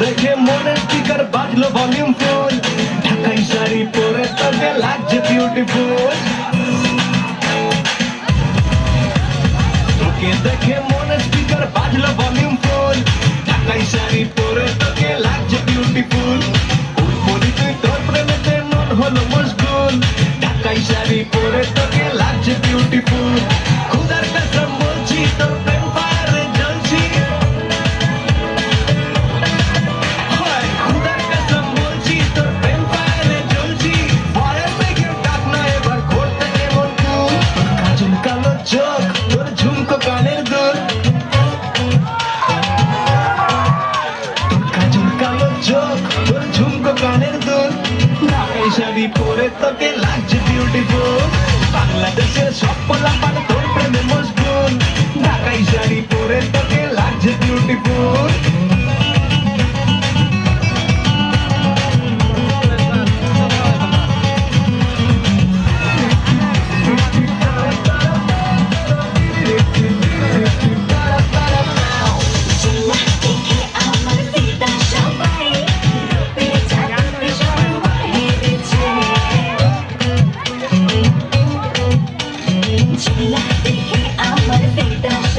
দেখে মনের স্পিকার বাজলো ভলিউম ফুল ঢাকাই শাড়ি পরে তোকে লাগছে বিউটিফুল তোকে দেখে মনে স্পিকার বাজলো ভলিউম ফোন ঢাকাই শাড়ি পরে তোকে লাগছে বিউটিফুল বলি তুই তোর প্রেমেতে মন হলো মশগুল। ঢাকাই শাড়ি পরে তোকে লাগছে বিউটিফুল শাড়ি পরে তোকে লাগছে বিউটিফুল বাংলাদেশের সব পোলাপান তোর প্রেমে মশগুল Chilla, hey, I'm gonna fake.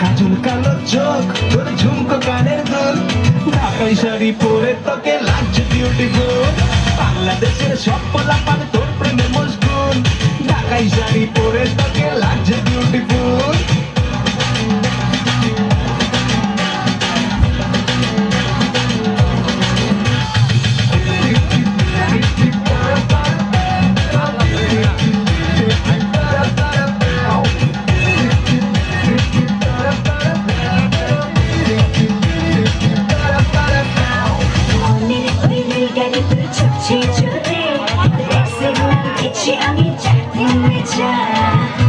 কাজল কালো চোখ, তোর ঝুমকো কানের দুল। ঢাকাই শাড়ি পরে তোকে লাগছে বিউটিফুল বাংলাদেশের সব পোলাপান তোর প্রেমে মজগুল ঢাকাই শাড়ি পরে তোকে লাগছে বিউটিফুল যে আমি চাইতে চাই